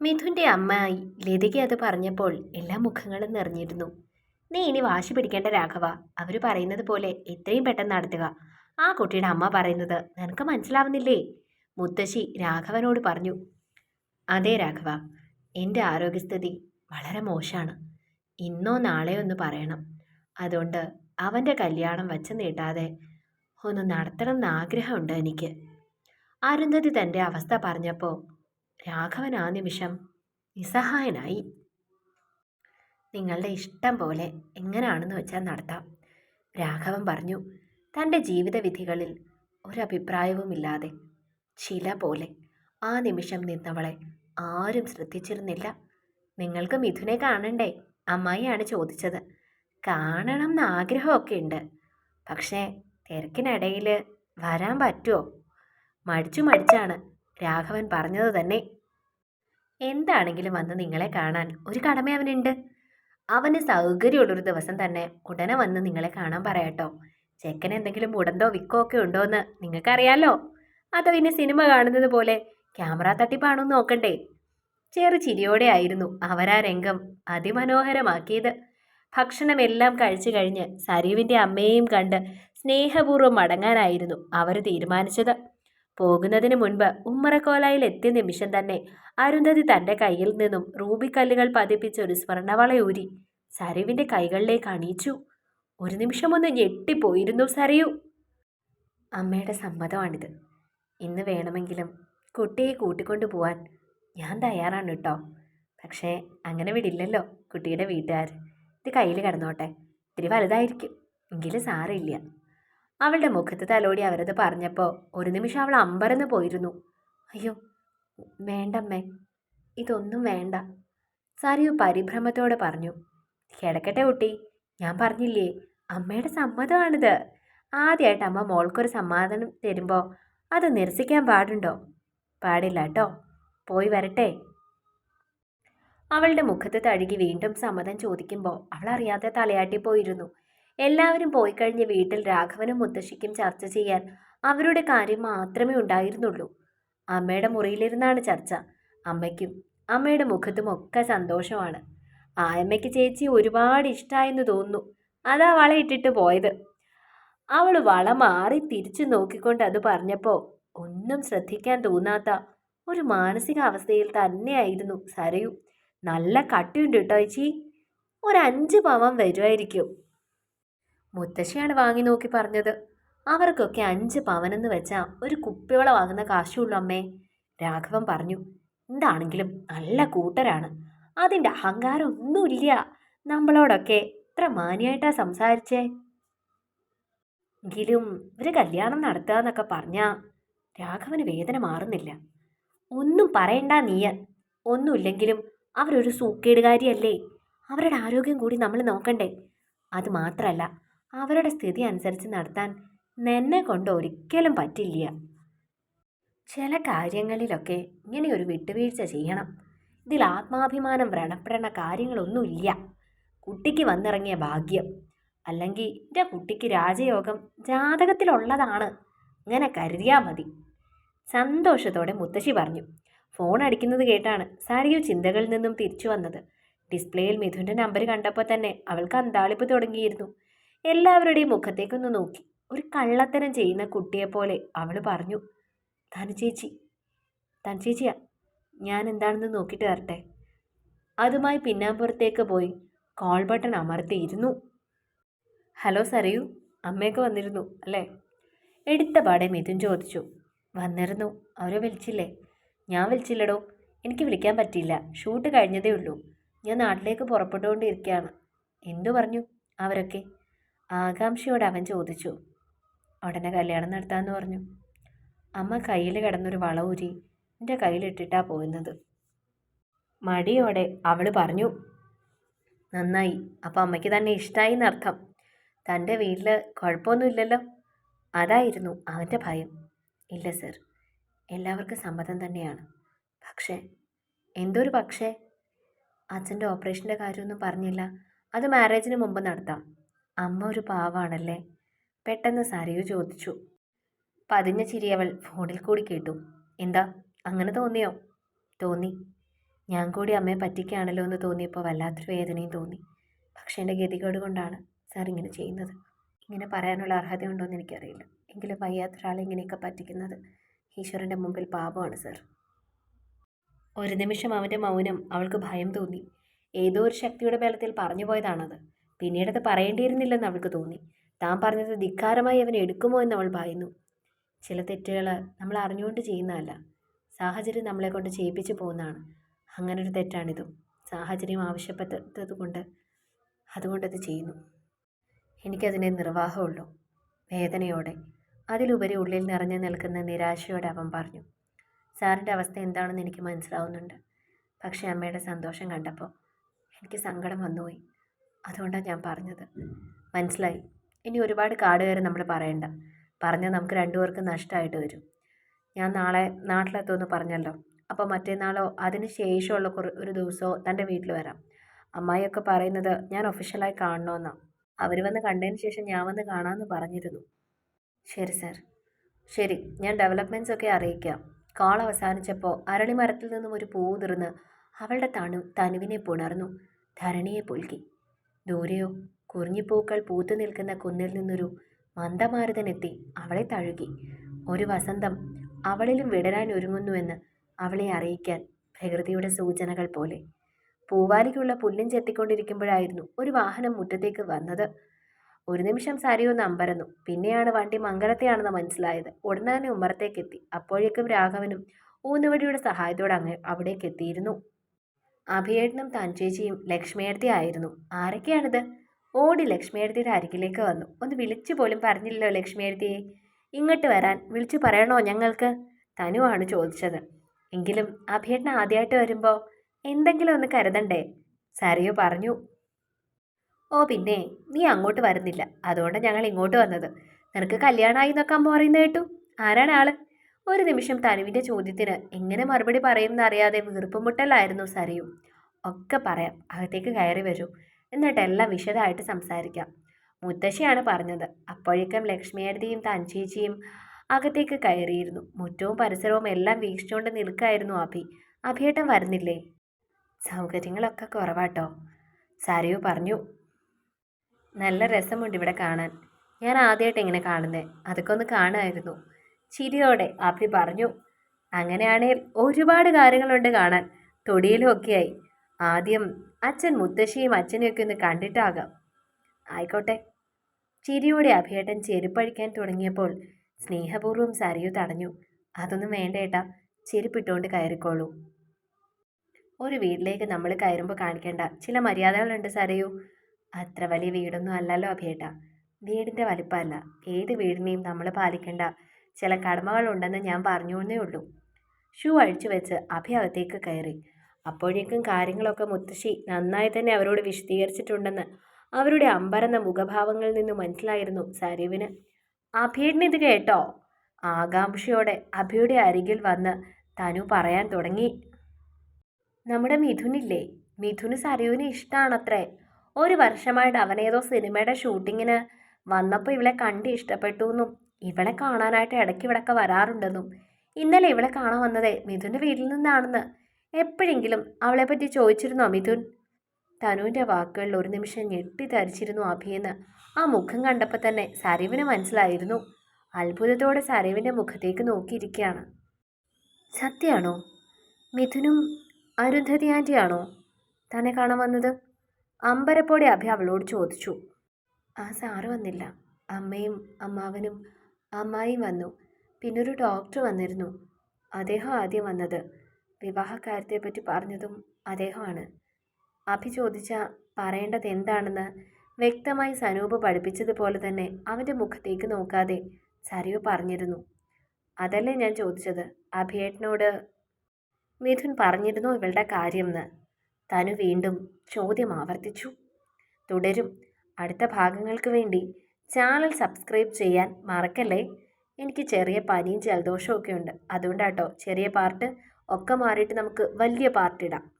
മിഥുന്റെ അമ്മായി ലതിക അത് പറഞ്ഞപ്പോൾ എല്ലാ മുഖങ്ങളും നിറഞ്ഞിരുന്നു. നീ ഇനി വാശി പിടിക്കേണ്ട രാഘവ. അവർ പറയുന്നത് പോലെ എത്രയും പെട്ടെന്ന് നടത്തുക. ആ കുട്ടിയുടെ അമ്മ പറയുന്നത് നിനക്ക് മനസ്സിലാവുന്നില്ലേ? മുത്തശ്ശി രാഘവനോട് പറഞ്ഞു. അതെ രാഘവ. എന്റെ ആരോഗ്യസ്ഥിതി വളരെ മോശമാണ് ഇന്നോ നാളെയോ ഒന്ന് പറയണം. അതുകൊണ്ട് അവന്റെ കല്യാണം വച്ച് നീട്ടാതെ ഒന്ന് നടത്തണം എന്ന് ആഗ്രഹമുണ്ട് എനിക്ക്. അരുന്ധതി തന്റെ അവസ്ഥ പറഞ്ഞപ്പോൾ രാഘവൻ ആ നിമിഷം നിസ്സഹായനായി. നിങ്ങളുടെ ഇഷ്ടം പോലെ എങ്ങനെയാണെന്ന് വെച്ചാൽ നടത്താം. രാഘവൻ പറഞ്ഞു തന്റെ ജീവിതവിധികളിൽ ഒരഭിപ്രായവും ഒരഭിപ്രായവുമില്ലാതെ ചില പോലെ ആ നിമിഷം നിന്നവളെ ആരും ശ്രദ്ധിച്ചിരുന്നില്ല. നിങ്ങൾക്ക് മിഥുനെ കാണണ്ടേ? അമ്മായിയാണ് ചോദിച്ചത്. കാണണം എന്ന് ആഗ്രഹമൊക്കെ ഉണ്ട്. പക്ഷേ തിരക്കിനിടയിൽ വരാൻ പറ്റുമോ മടിച്ചു മടിച്ചാണ്. രാഘവൻ പറഞ്ഞത് തന്നെ. എന്താണെങ്കിലും വന്ന് നിങ്ങളെ കാണാൻ ഒരു കടമ അവനുണ്ട്. അവന് സൗകര്യമുള്ളൊരു ദിവസം തന്നെ ഉടനെ വന്ന് നിങ്ങളെ കാണാൻ പറയാട്ടോ. ചെക്കൻ എന്തെങ്കിലും ഉടന്തോ വിക്കോ ഒക്കെ ഉണ്ടോ എന്ന് നിങ്ങൾക്കറിയാലോ. അതോ പിന്നെ സിനിമ കാണുന്നത് പോലെ ക്യാമറ തട്ടിപ്പാണോ നോക്കണ്ടേ. ചെറു ചിരിയോടെ ആയിരുന്നു അവരാ രംഗം അതിമനോഹരമാക്കിയത്. ഭക്ഷണമെല്ലാം കഴിച്ചു കഴിഞ്ഞ് സരീവിന്റെ അമ്മയെയും കണ്ട് സ്നേഹപൂർവം മടങ്ങാനായിരുന്നു അവർ തീരുമാനിച്ചത്. പോകുന്നതിന് മുൻപ് ഉമ്മറക്കോലായിൽ എത്തിയ നിമിഷം തന്നെ അരുന്ധതി തന്റെ കയ്യിൽ നിന്നും റൂബിക്കല്ലുകൾ പതിപ്പിച്ച ഒരു സ്വർണവളയൂരി സരയുവിന്റെ കൈകളിലേക്ക് അണിയിച്ചു. ഒരു നിമിഷം ഒന്ന് ഞെട്ടിപ്പോയിരുന്നു സരയു അമ്മയുടെ സമ്മതമാണിത്. ഇന്ന് വേണമെങ്കിലും കുട്ടിയെ കൂട്ടിക്കൊണ്ടു പോവാൻ ഞാൻ തയ്യാറാണ് കേട്ടോ. പക്ഷേ അങ്ങനെ വിടില്ലല്ലോ കുട്ടിയുടെ വീട്ടുകാർ. ഇത് കയ്യിൽ കിടന്നോട്ടെ. ഇത്തിരി വലുതായിരിക്കും. എങ്കിലും സാരമില്ല. അവളുടെ മുഖത്ത് തലോടി അവരത് പറഞ്ഞപ്പോൾ ഒരു നിമിഷം അവൾ അമ്പരന്ന് പോയിരുന്നു. അയ്യോ വേണ്ടമ്മേ ഇതൊന്നും വേണ്ട സാരിയു പരിഭ്രമത്തോടെ പറഞ്ഞു. കിടക്കട്ടെ കുട്ടി ഞാൻ പറഞ്ഞില്ലേ അമ്മയുടെ സമ്മതമാണിത്. ആദ്യമായിട്ട് അമ്മ മോൾക്കൊരു സമ്മാനം തരുമ്പോൾ അത് നിരസിക്കാൻ പാടുണ്ടോ? പാടില്ല കേട്ടോ പോയി വരട്ടെ. അവളുടെ മുഖത്ത് തഴുകി വീണ്ടും സമ്മതം ചോദിക്കുമ്പോൾ അവൾ അറിയാതെ തലയാട്ടി പോയിരുന്നു. എല്ലാവരും പോയി കഴിഞ്ഞ വീട്ടിൽ രാഘവനും മുത്തശ്ശിക്കും ചർച്ച ചെയ്യാൻ അവരുടെ കാര്യം മാത്രമേ ഉണ്ടായിരുന്നുള്ളൂ. അമ്മയുടെ മുറിയിലിരുന്നാണ് ചർച്ച. അമ്മയ്ക്കും അമ്മയുടെ മുഖത്തും ഒക്കെ സന്തോഷമാണ്. ആയമ്മയ്ക്ക് ചേച്ചി ഒരുപാട് ഇഷ്ടമായെന്ന് തോന്നുന്നു. അതാ വള ഇട്ടിട്ട് പോയത്. അവൾ വള മാറി തിരിച്ചു നോക്കിക്കൊണ്ട് അത് പറഞ്ഞപ്പോൾ ഒന്നും ശ്രദ്ധിക്കാൻ തോന്നാത്ത ഒരു മാനസികാവസ്ഥയിൽ തന്നെയായിരുന്നു സരയു. നല്ല കട്ടിയുണ്ട് കേട്ടോ ചേച്ചി. ഒരു അഞ്ച് പവൻ വരുമായിരിക്കും മുത്തശ്ശിയാണ് വാങ്ങി നോക്കി പറഞ്ഞത്. അവർക്കൊക്കെ അഞ്ച് പവനെന്ന് വെച്ചാൽ ഒരു കുപ്പിവള വാങ്ങുന്ന കാശുള്ളൂ അമ്മേ. രാഘവൻ പറഞ്ഞു എന്താണെങ്കിലും നല്ല കൂട്ടരാണ്. അതിന്റെ അഹങ്കാരം ഒന്നുമില്ല. നമ്മളോടൊക്കെ ഇത്ര മാന്യമായിട്ടാ സംസാരിച്ചേ? എങ്കിലും ഒരു കല്യാണം നടത്തുക എന്നൊക്കെ പറഞ്ഞാൽ രാഘവന് വേദന മാറുന്നില്ല. ഒന്നും പറയണ്ട നീയ. ഒന്നുമില്ലെങ്കിലും അവരൊരു സൂക്കേടുകാരിയല്ലേ. അവരുടെ ആരോഗ്യം കൂടി നമ്മൾ നോക്കണ്ടേ. അത് മാത്രമല്ല അവരുടെ സ്ഥിതി അനുസരിച്ച് നടത്താൻ നിന്നെ കൊണ്ട് ഒരിക്കലും പറ്റില്ല. ചില കാര്യങ്ങളിലൊക്കെ ഇങ്ങനെ ഒരു വിട്ടുവീഴ്ച ചെയ്യണം. ഇതിൽ ആത്മാഭിമാനം വ്രണപ്പെടേണ്ട കാര്യങ്ങളൊന്നുമില്ല. കുട്ടിക്ക് വന്നിറങ്ങിയ ഭാഗ്യം അല്ലെങ്കിൽ എന്റെ കുട്ടിക്ക് രാജയോഗം ജാതകത്തിലുള്ളതാണ്. അങ്ങനെ കരുതിയാൽ മതി. സന്തോഷത്തോടെ മുത്തശ്ശി പറഞ്ഞു. ഫോൺ അടിക്കുന്നത് കേട്ടാണ് സാരിയു ചിന്തകളിൽ നിന്നും തിരിച്ചു വന്നത്. ഡിസ്പ്ലേയിൽ മിഥുന്റെ നമ്പർ കണ്ടപ്പോൾ തന്നെ അവൾക്ക് അന്താളിപ്പ് തുടങ്ങിയിരുന്നു. എല്ലാവരുടെയും മുഖത്തേക്കൊന്ന് നോക്കി. ഒരു കള്ളത്തരം ചെയ്യുന്ന കുട്ടിയെപ്പോലെ അവൾ പറഞ്ഞു തനു ചേച്ചി തനു ചേച്ചിയാ ഞാൻ എന്താണെന്ന് നോക്കിയിട്ട് വരട്ടെ. അതുമായി പിന്നാമ്പുറത്തേക്ക് പോയി കോൾ ബട്ടൺ അമർത്തിയിരുന്നു. ഹലോ സറിയു അമ്മയൊക്കെ വന്നിരുന്നു അല്ലേ? എടുത്ത പാടെ മിഥുൻ ചോദിച്ചു. വന്നിരുന്നു അവരെ വിളിച്ചില്ലേ? ഞാൻ വിളിച്ചില്ലടോ എനിക്ക് വിളിക്കാൻ പറ്റിയില്ല ഷൂട്ട് കഴിഞ്ഞതേ ഉള്ളൂ. ഞാൻ നാട്ടിലേക്ക് പുറപ്പെട്ടുകൊണ്ടിരിക്കുകയാണ്. എന്തു പറഞ്ഞു? അവരൊക്കെ ആകാംക്ഷയോടെ അവൻ ചോദിച്ചു ഉടനെ കല്യാണം നടത്താമെന്ന് പറഞ്ഞു. അമ്മ കയ്യിൽ കിടന്നൊരു വള എന്റെ കയ്യിലിട്ടിട്ടാ പോയിരുന്നത്. മടിയോടെ അവൾ പറഞ്ഞു നന്നായി. അപ്പം അമ്മയ്ക്ക് തന്നെ ഇഷ്ടമായി എന്നർത്ഥം. തന്റെ വീട്ടിൽ കുഴപ്പമൊന്നുമില്ലല്ലോ അതായിരുന്നു അവന്റെ ഭയം. ഇല്ല സർ. എല്ലാവർക്കും സമ്മതം തന്നെയാണ്. പക്ഷേ എന്തൊരു പക്ഷേ? അച്ഛന്റെ ഓപ്പറേഷന്റെ കാര്യമൊന്നും പറഞ്ഞില്ല. അത് മാരേജിന് മുമ്പ് നടത്താം. അമ്മ ഒരു പാവാണല്ലേ? പെട്ടെന്ന് സരയു ചോദിച്ചു. പതിഞ്ഞ ചിരി അവൾ ഫോണിൽ കൂടി കേട്ടു. എന്താ അങ്ങനെ തോന്നിയോ? തോന്നി. ഞാൻ കൂടി അമ്മയെ പറ്റിക്കാണല്ലോ എന്ന് തോന്നിയപ്പോൾ വല്ലാത്തൊരു വേദനയും തോന്നി. പക്ഷേ എന്റെ ഗതികേട് കൊണ്ടാണ് സാർ ഇങ്ങനെ ചെയ്യുന്നത്. ഇങ്ങനെ പറയാനുള്ള അർഹതയുണ്ടോയെന്ന് എനിക്കറിയില്ല. എങ്കിലും വയ്യാത്തൊരാളെ ഇങ്ങനെയൊക്കെ പറ്റിക്കുന്നത് ഈശ്വരന്റെ മുമ്പിൽ പാപമാണ് സാർ. ഒരു നിമിഷം അവന്റെ മൗനം അവൾക്ക് ഭയം തോന്നി. ഏതോ ഒരു ശക്തിയുടെ ബലത്തിൽ പറഞ്ഞു പോയതാണത്. പിന്നീടത് പറയേണ്ടിയിരുന്നില്ലെന്ന് അവൾക്ക് തോന്നി. താൻ പറഞ്ഞത് ധിക്കാരമായി അവൻ എടുക്കുമോ എന്ന് അവൾ ഭയന്നു ചില തെറ്റുകൾ നമ്മൾ അറിഞ്ഞുകൊണ്ട് ചെയ്യുന്നതല്ല. സാഹചര്യം നമ്മളെ കൊണ്ട് ചെയ്യിപ്പിച്ച് പോകുന്നതാണ്. അങ്ങനൊരു തെറ്റാണിതും. സാഹചര്യം ആവശ്യപ്പെട്ടത് കൊണ്ട് അതുകൊണ്ടത് ചെയ്യുന്നു. എനിക്കതിനെ നിർവാഹമുള്ളൂ. വേദനയോടെ. അതിലുപരി ഉള്ളിൽ നിറഞ്ഞു നിൽക്കുന്ന നിരാശയോടെ അവൻ പറഞ്ഞു. സാറിന്റെ അവസ്ഥ എന്താണെന്ന് എനിക്ക് മനസ്സിലാവുന്നുണ്ട്. പക്ഷേ അമ്മയുടെ സന്തോഷം കണ്ടപ്പോൾ എനിക്ക് സങ്കടം വന്നുപോയി. അതുകൊണ്ടാണ് ഞാൻ പറഞ്ഞത്. മനസ്സിലായി? ഇനി ഒരുപാട് കാട് കയറി നമ്മൾ പറയണ്ട. പറഞ്ഞാൽ നമുക്ക് രണ്ടുപേർക്കും നഷ്ടമായിട്ട് വരും. ഞാൻ നാളെ നാട്ടിലെത്തുമെന്ന് പറഞ്ഞല്ലോ. അപ്പോൾ മറ്റന്നാളോ അതിന് ശേഷമുള്ള കുറ ഒരു ദിവസമോ തന്റെ വീട്ടിൽ വരാം. അമ്മായിയൊക്കെ പറയുന്നത് ഞാൻ ഒഫീഷ്യലായി കാണണമെന്നാണ് അവർ വന്ന് കണ്ടതിന് ശേഷം ഞാൻ വന്ന് കാണാമെന്ന് പറഞ്ഞിരുന്നു. ശരി സർ. ശരി ഞാൻ ഡെവലപ്മെന്റ്സ് ഒക്കെ അറിയിക്കാം. കോൾ അവസാനിച്ചപ്പോൾ അരളിമരത്തിൽ നിന്നും ഒരു പൂ ഉതിർന്ന് അവളുടെ തണു തനുവിനെ പുണർന്നു. ധരണിയെ പുൽകി. ദൂരെയോ കുറിഞ്ഞിപ്പൂക്കൾ പൂത്തു നിൽക്കുന്ന കുന്നിൽ നിന്നൊരു മന്ദമാരുതനെത്തി അവളെ തഴുകി. ഒരു വസന്തം അവളിലും വിടരാൻ ഒരുങ്ങുന്നുവെന്ന് അവളെ അറിയിക്കാൻ പ്രകൃതിയുടെ സൂചനകൾ പോലെ. പൂവാലിക്കുള്ള പുല്ലും ചെത്തിക്കൊണ്ടിരിക്കുമ്പോഴായിരുന്നു ഒരു വാഹനം മുറ്റത്തേക്ക് വന്നത്. ഒരു നിമിഷം സരിയൊന്ന് അമ്പരന്നു. പിന്നെയാണ് വണ്ടി മംഗലത്തെയാണെന്ന് മനസ്സിലായത്. ഉടനെ തന്നെ ഉമ്മറത്തേക്കെത്തി. അപ്പോഴേക്കും രാഘവനും ഊന്നുവടിയുടെ സഹായത്തോടെ അങ്ങ് അവിടേക്ക് എത്തിയിരുന്നു അഭിയേട്ടനും തൻചേച്ചിയും ലക്ഷ്മിയേർത്തി ആയിരുന്നു. ആരൊക്കെയാണിത്? ഓടി ലക്ഷ്മിയേർത്തിയുടെ അരികിലേക്ക് വന്നു. ഒന്ന് വിളിച്ചു പോലും പറഞ്ഞില്ലല്ലോ ലക്ഷ്മിയേർത്തിയെ ഇങ്ങോട്ട് വരാൻ വിളിച്ചു പറയണോ ഞങ്ങൾക്ക്? തനുവാണ് ചോദിച്ചത്. എങ്കിലും അഭിയേട്ടൻ ആദ്യമായിട്ട് വരുമ്പോൾ എന്തെങ്കിലും ഒന്ന് കരുതണ്ടേ? സരിയോ പറഞ്ഞു. ഓ പിന്നെ നീ അങ്ങോട്ട് വരുന്നില്ല. അതുകൊണ്ടാണ് ഞങ്ങൾ ഇങ്ങോട്ട് വന്നത്. നിനക്ക് കല്യാണമായി എന്നൊക്കെ അമ്മ പറയുന്നത് കേട്ടു. ആരാണ് ആൾ? ഒരു നിമിഷം തനുവിന്റെ ചോദ്യത്തിന് എങ്ങനെ മറുപടി പറയുമെന്നറിയാതെ വീർപ്പുമുട്ടലായിരുന്നു സരയു. ഒക്കെ പറയാം അകത്തേക്ക് കയറി വരൂ എന്നിട്ട് എല്ലാം വിശദമായിട്ട് സംസാരിക്കാം. മുത്തശ്ശിയാണ് പറഞ്ഞത്. അപ്പോഴേക്കും ലക്ഷ്മിയടുതിയും തൻചേച്ചിയും അകത്തേക്ക് കയറിയിരുന്നു. മുറ്റവും പരിസരവും എല്ലാം വീക്ഷിച്ചുകൊണ്ട് നിൽക്കായിരുന്നു അഭി. അഭിയേട്ടൻ വരുന്നില്ലേ? സൗകര്യങ്ങളൊക്കെ കുറവാട്ടോ. സാരയോ പറഞ്ഞു നല്ല രസമുണ്ട് ഇവിടെ കാണാൻ. ഞാൻ ആദ്യമായിട്ട് ഇങ്ങനെ കാണുന്നത് അതൊക്കെ ഒന്ന് കാണുമായിരുന്നു. ചിരിയോടെ അഭി പറഞ്ഞു അങ്ങനെയാണെങ്കിൽ ഒരുപാട് കാര്യങ്ങളുണ്ട് കാണാൻ. തൊടിയിലും ഒക്കെയായി. ആദ്യം അച്ഛൻ മുത്തശ്ശിയും അച്ഛനെയൊക്കെ ഒന്ന് കണ്ടിട്ടാകാം. ആയിക്കോട്ടെ. ചിരിയോടെ അഭിയേട്ടൻ ചെരുപ്പഴിക്കാൻ തുടങ്ങിയപ്പോൾ സ്നേഹപൂർവം സരിയു തടഞ്ഞു. അതൊന്നും വേണ്ടേട്ട ചെരുപ്പിട്ടുകൊണ്ട് കയറിക്കോളൂ. ഒരു വീട്ടിലേക്ക് നമ്മൾ കയറുമ്പോൾ കാണിക്കേണ്ട. ചില മര്യാദകളുണ്ട് സരയു. അത്ര വലിയ വീടൊന്നും അല്ലല്ലോ അഭിയേട്ട. വീടിന്റെ വലിപ്പമല്ല. ഏത് വീടിനെയും നമ്മൾ പാലിക്കേണ്ട. ചില കടമകളുണ്ടെന്ന് ഞാൻ പറഞ്ഞു എന്നേ ഉള്ളൂ. ഷൂ അഴിച്ചു വെച്ച് അഭി അകത്തേക്ക് കയറി. അപ്പോഴേക്കും കാര്യങ്ങളൊക്കെ മുത്തശ്ശി നന്നായി തന്നെ അവരോട് വിശദീകരിച്ചിട്ടുണ്ടെന്ന് അവരുടെ അമ്പരന്ന മുഖഭാവങ്ങളിൽ നിന്ന് മനസ്സിലായിരുന്നു സരീവിന്. അഭിയുടെ ഇത് കേട്ടോ? ആകാംക്ഷയോടെ അഭിയുടെ അരികിൽ വന്ന് തനു പറയാൻ തുടങ്ങി. നമ്മുടെ മിഥുനില്ലേ? മിഥുന് സരയുവിന് ഇഷ്ടമാണത്രേ ഒരു വർഷമായിട്ട് അവനേതോ സിനിമയുടെ ഷൂട്ടിങ്ങിന് വന്നപ്പോൾ ഇവളെ കണ്ട് ഇഷ്ടപ്പെട്ടു എന്നും ഇവളെ കാണാനായിട്ട് ഇടയ്ക്ക് ഇവിടൊക്കെ വരാറുണ്ടെന്നും. ഇന്നലെ ഇവളെ കാണാൻ വന്നത് മിഥുന്റെ വീട്ടിൽ നിന്നാണെന്ന്. എപ്പോഴെങ്കിലും അവളെപ്പറ്റി ചോദിച്ചിരുന്നോ മിഥുൻ? തനുവിന്റെ വാക്കുകളിൽ ഒരു നിമിഷം ഞെട്ടി തരിച്ചിരുന്നു അഭിയെന്ന് ആ മുഖം കണ്ടപ്പോൾ തന്നെ സരീവിന് മനസ്സിലായിരുന്നു. അത്ഭുതത്തോടെ സരീവിന്റെ മുഖത്തേക്ക് നോക്കിയിരിക്കുകയാണ്. സത്യമാണോ മിഥുനും അരുന്ധതി ആന്റിയാണോ തന്നെ കാണാൻ വന്നത്? അമ്പരപ്പോടെ അഭി അവളോട് ചോദിച്ചു. ആ സാറ് വന്നില്ല. അമ്മയും അമ്മാവനും അമ്മായിയും വന്നു. പിന്നൊരു ഡോക്ടർ വന്നിരുന്നു. അദ്ദേഹം ആദ്യം വന്നത്. വിവാഹക്കാര്യത്തെപ്പറ്റി പറഞ്ഞതും അദ്ദേഹമാണ്. അഭി ചോദിച്ച പറയേണ്ടത് എന്താണെന്ന് വ്യക്തമായി സനൂപ് പഠിപ്പിച്ചതുപോലെ തന്നെ അവന്റെ മുഖത്തേക്ക് നോക്കാതെ സരയു പറഞ്ഞിരുന്നു. അതല്ലേ ഞാൻ ചോദിച്ചത്? അഭിയേട്ടനോട് മിഥുൻ പറഞ്ഞിരുന്നു ഇവളുടെ കാര്യമെന്ന് തനു വീണ്ടും ചോദ്യം ആവർത്തിച്ചു. തുടരും. അടുത്ത ഭാഗങ്ങൾക്ക് വേണ്ടി ചാനൽ സബ്സ്ക്രൈബ് ചെയ്യാൻ മറക്കല്ലേ? എനിക്ക് ചെറിയ പനിയും ജലദോഷവും ഒക്കെ ഉണ്ട്. അതുകൊണ്ടാട്ടോ ചെറിയ പാർട്ട് ഒക്കെ മാറിയിട്ട് നമുക്ക് വലിയ പാർട്ട് ഇടാം.